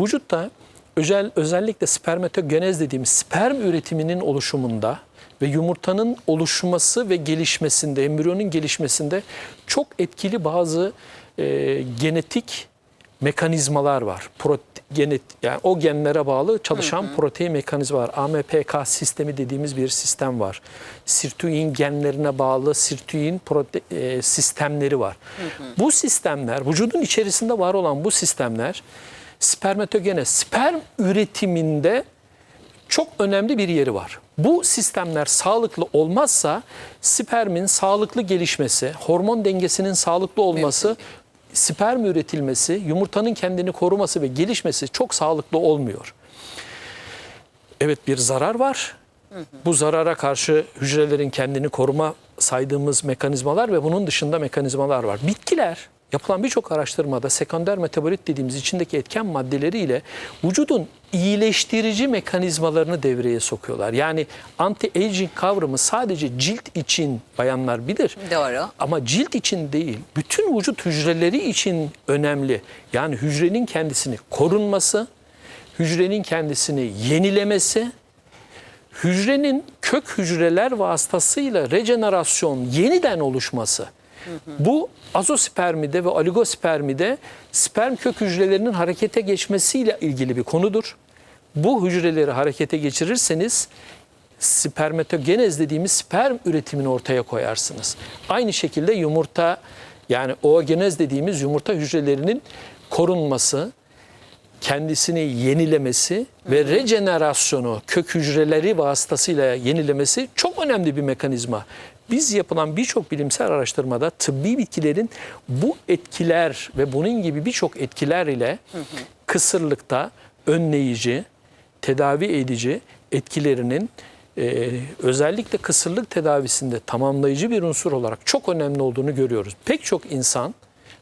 Vücutta özel, özellikle spermatogenez dediğimiz sperm üretiminin oluşumunda ve yumurtanın oluşması ve gelişmesinde, embriyonun gelişmesinde çok etkili bazı e, genetik mekanizmalar var. Prote, genet, yani o genlere bağlı çalışan protein mekanizma var. AMPK sistemi dediğimiz bir sistem var. Sirtuin genlerine bağlı sirtuin prote, e, sistemleri var. Bu sistemler, vücudun içerisinde var olan bu sistemler spermatogene, sperm üretiminde çok önemli bir yeri var. Bu sistemler sağlıklı olmazsa spermin sağlıklı gelişmesi, hormon dengesinin sağlıklı olması, sperm üretilmesi, yumurtanın kendini koruması ve gelişmesi çok sağlıklı olmuyor. Evet bir zarar var. Bu zarara karşı hücrelerin kendini koruma saydığımız mekanizmalar ve bunun dışında mekanizmalar var. Bitkiler yapılan birçok araştırmada sekonder metabolit dediğimiz içindeki etken maddeleriyle vücudun iyileştirici mekanizmalarını devreye sokuyorlar. Yani anti-aging kavramı sadece cilt için bayanlar bilir. Doğru. Ama cilt için değil, bütün vücut hücreleri için önemli. Yani hücrenin kendisini korunması, hücrenin kendisini yenilemesi, hücrenin kök hücreler vasıtasıyla rejenerasyon, yeniden oluşması. Bu azospermide ve oligospermide sperm kök hücrelerinin harekete geçmesiyle ilgili bir konudur. Bu hücreleri harekete geçirirseniz spermatogenez dediğimiz sperm üretimini ortaya koyarsınız. Aynı şekilde yumurta yani oogenez dediğimiz yumurta hücrelerinin korunması, kendisini yenilemesi ve rejenerasyonu kök hücreleri vasıtasıyla yenilemesi çok önemli bir mekanizma. Biz yapılan birçok bilimsel araştırmada tıbbi bitkilerin bu etkiler ve bunun gibi birçok etkiler ile kısırlıkta önleyici, tedavi edici etkilerinin e, özellikle kısırlık tedavisinde tamamlayıcı bir unsur olarak çok önemli olduğunu görüyoruz. Pek çok insan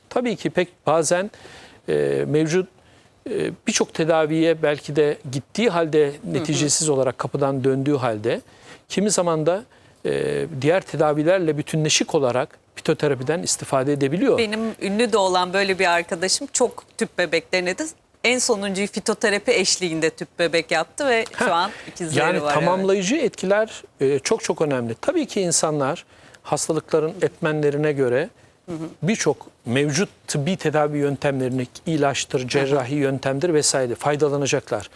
tabii ki pek bazen e, mevcut e, birçok tedaviye belki de gittiği halde neticesiz olarak kapıdan döndüğü halde kimi zaman da e, diğer tedavilerle bütünleşik olarak fitoterapiden istifade edebiliyor. Benim ünlü de olan böyle bir arkadaşım çok tüp bebek denedi. En sonuncuyu fitoterapi eşliğinde tüp bebek yaptı ve şu an ikizleri Yani var. evet. tamamlayıcı etkiler e, çok çok önemli. Tabii ki insanlar hastalıkların etmenlerine göre birçok mevcut tıbbi tedavi yöntemlerini ilaçtır, cerrahi yöntemdir vesaire faydalanacaklar.